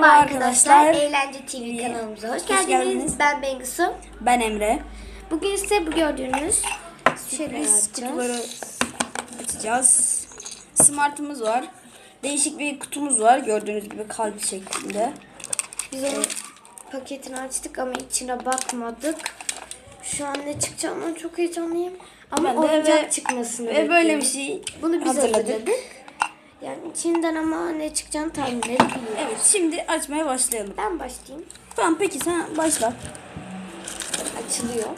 Merhaba arkadaşlar. Eğlence TV kanalımıza hoş, geldiniz. geldiniz. Ben Bengisu. Ben Emre. Bugün ise bu gördüğünüz açacağız. kutuları açacağız. Smart'ımız var. Değişik bir kutumuz var. Gördüğünüz gibi kalp şeklinde. Biz onun paketini açtık ama içine bakmadık. Şu an ne çıkacağından çok heyecanlıyım. Ama Ben oyuncak ve- çıkmasını Ve böyle bekliyorum. bir şey Bunu biz hazırladık. hazırladık. Yani içinden ama ne çıkacağını tahmin edebiliyorum. Evet şimdi açmaya başlayalım. Ben başlayayım. Tamam peki sen başla. Açılıyor.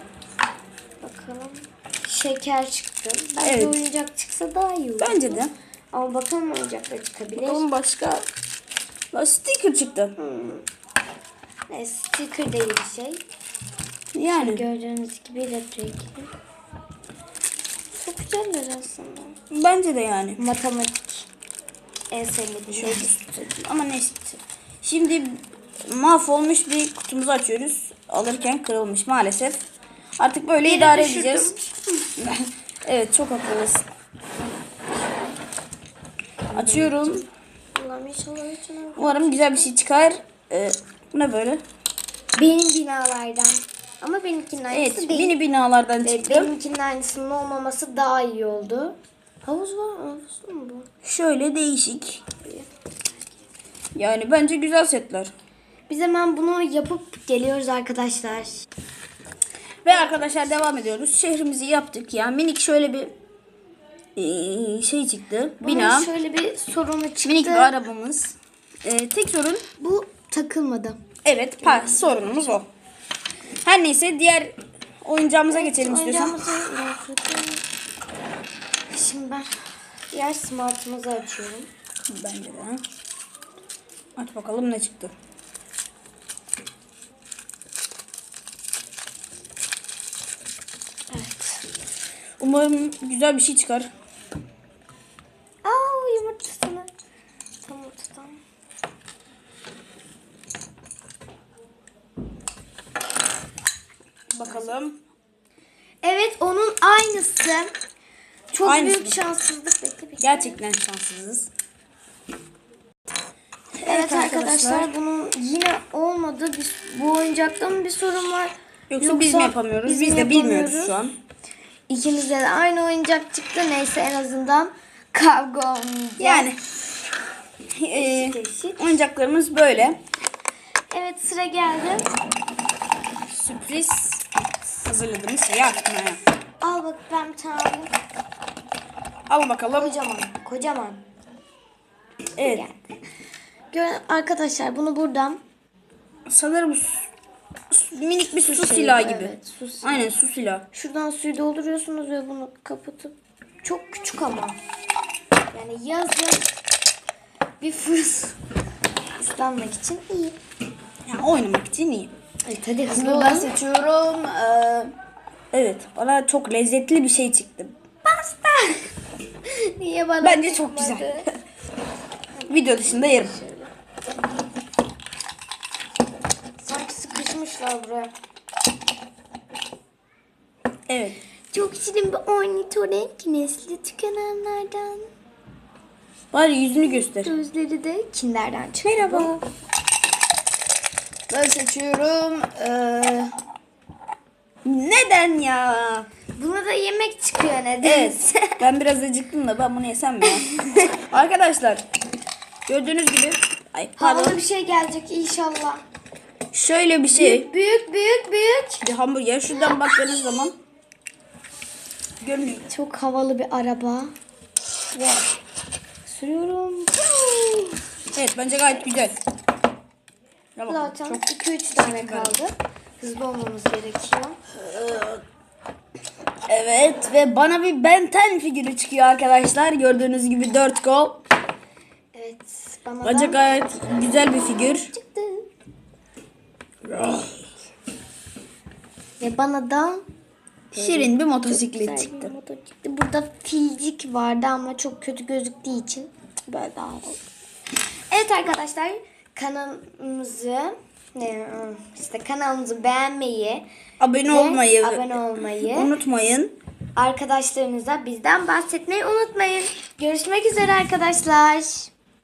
Bakalım. Şeker çıktı. Bence Evet. oyuncak çıksa daha iyi olur. Bence de. Ama bakalım oyuncak da çıkabilir. Bakalım başka. La sticker çıktı. Ne, sticker değil bir şey. Yani Gördüğünüz gibi retro ikili. Çok güzeller aslında. bence de yani. Matematik. En sevmediğim şey. Ama neyse. Şimdi mahvolmuş bir kutumuzu açıyoruz. Alırken kırılmış maalesef. Artık böyle Yere idare düşürdüm. edeceğiz. evet çok haklısın. Açıyorum. Umarım güzel bir şey çıkar. Ee, bu ne böyle? Benim binalardan. Ama benimkinin aynısı Evet değil. mini binalardan Ve çıktı. benimkinin aynısının olmaması daha iyi oldu. Havuz var mı? Havuz mu bu? Şöyle değişik. Yani bence güzel setler. Biz hemen bunu yapıp geliyoruz arkadaşlar. Ve arkadaşlar devam ediyoruz. Şehrimizi yaptık ya. Minik şöyle bir ee, şey çıktı. Bina. Bunun şöyle bir sorunu çıktı. Minik bir arabamız. Ee, tek sorun Bu takılmadı. evet sorunumuz o. Her neyse diğer oyuncağımıza geçelim istiyorsan. Oyuncağımızı yapalım. Şimdi ben diğer smartımızı açıyorum. Bence de. Aç bakalım ne çıktı. Evet. Umarım güzel bir şey çıkar. Aa yumurtasını. Tam ortadan. Bakalım. Evet onun aynısı. Çok Aynısı büyük şanssızlık. Bekle bekle. Gerçekten şanssızız. Evet arkadaşlar bunun yine olmadı. Biz, bu oyuncakta mı bir sorun var? Yoksa, biz mi yapamıyoruz? Biz, mi de bilmiyoruz şu an. İkimizde de aynı oyuncak çıktı. Neyse en azından kavga olmayacak. Yani e, Eşit eşit. oyuncaklarımız böyle. Evet sıra geldi. Sürpriz hazırladığımız şeyi açmaya. Al bak ben bir tane alayım. Al bakalım. Kocaman. Kocaman. Evet. Gör arkadaşlar bunu buradan Sanırım su- su- minik bir su, şeyi, silahı gibi. evet, su silahı. Aynen su silahı. şuradan suyu dolduruyorsunuz ve bunu kapatıp çok küçük ama yani yazın bir fırs ıslanmak için iyi. Yani oynamak için iyi. Evet hadi hızlı ben seçiyorum. Ee, evet bana çok lezzetli bir şey çıktı. Pasta. Niye bana Bence çok çıkmadı? güzel. Video dışında yerim. Sanki sıkışmışlar buraya. Evet. Çok şirin bir ornitorenk nesli tükenenlerden. Bari yüzünü göster. Gözleri de kinlerden çıktı. Merhaba. Ben seçiyorum. Ee, neden ya? Buna da yemek çıkıyor neden? Evet. ben biraz acıktım da ben bunu yesem mi? Arkadaşlar. Gördüğünüz gibi. Ay Havalı pardon. bir şey gelecek inşallah. Şöyle bir şey. Büyük büyük büyük. Bir hamburger. Şuradan baktığınız zaman. Görünüyor. Çok havalı bir araba. Ve sürüyorum. Evet bence gayet güzel. Bakın, Zaten çok 2-3 tane kaldı. Hızlı olmamız gerekiyor. Evet ve bana bir Benten figürü çıkıyor arkadaşlar. Gördüğünüz gibi 4 gol. Evet. Bana Bence da gayet güzel bir figür. çıktı. Ve bana da Şirin bir motosiklet bir çıktı. motor çıktı. Burada filcik vardı ama çok kötü gözüktüğü için böyle daha oldu. Evet arkadaşlar kanalımızı işte kanalımızı beğenmeyi Abone olmayı abone olmayı unutmayın. arkadaşlarınıza bizden bahsetmeyi unutmayın. Görüşmek üzere arkadaşlar.